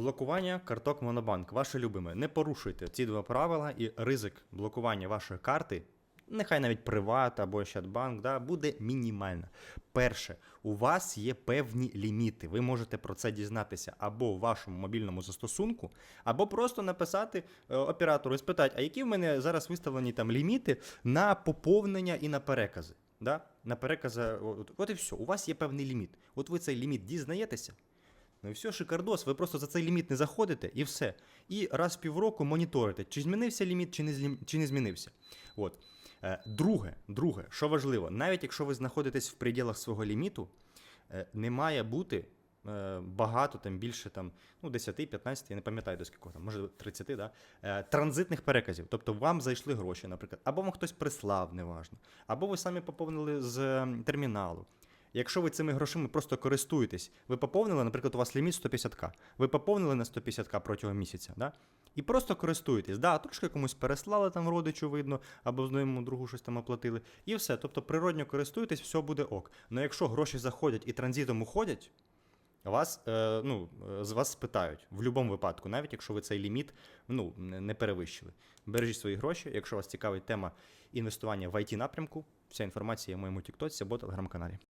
Блокування карток Монобанк. Ваше любиме. Не порушуйте ці два правила, і ризик блокування вашої карти, нехай навіть Приват або Щадбанк, да, буде мінімально. Перше, у вас є певні ліміти. Ви можете про це дізнатися або в вашому мобільному застосунку, або просто написати е, оператору і спитати, а які в мене зараз виставлені там ліміти на поповнення і на перекази. Да? На перекази, от, от і все. У вас є певний ліміт. От ви цей ліміт дізнаєтеся. Ну і все, шикардос, ви просто за цей ліміт не заходите і все. І раз в півроку моніторите, чи змінився ліміт, чи не, злім- чи не змінився. От. Е, Друге, друге, що важливо, навіть якщо ви знаходитесь в пределах свого ліміту, е, не має бути е, багато, там більше там, ну, 10-15, я не пам'ятаю до скількох, там, може 30, да? транзитних переказів. Тобто вам зайшли гроші, наприклад, або вам хтось прислав, неважно, або ви самі поповнили з терміналу. Якщо ви цими грошима просто користуєтесь, ви поповнили, наприклад, у вас ліміт 150к, ви поповнили на 150к протягом місяця, да? і просто користуєтесь. Да, трошки комусь переслали там родичу, видно, або знайомому другу щось там оплатили, і все. Тобто природньо користуєтесь, все буде ок. Але якщо гроші заходять і транзитом уходять, вас, е, ну, е, з вас спитають в будь-якому випадку, навіть якщо ви цей ліміт ну, не не перевищили. Бережіть свої гроші. Якщо вас цікавить тема інвестування в it напрямку, вся інформація є в моєму тіктоці або телеграм-каналі.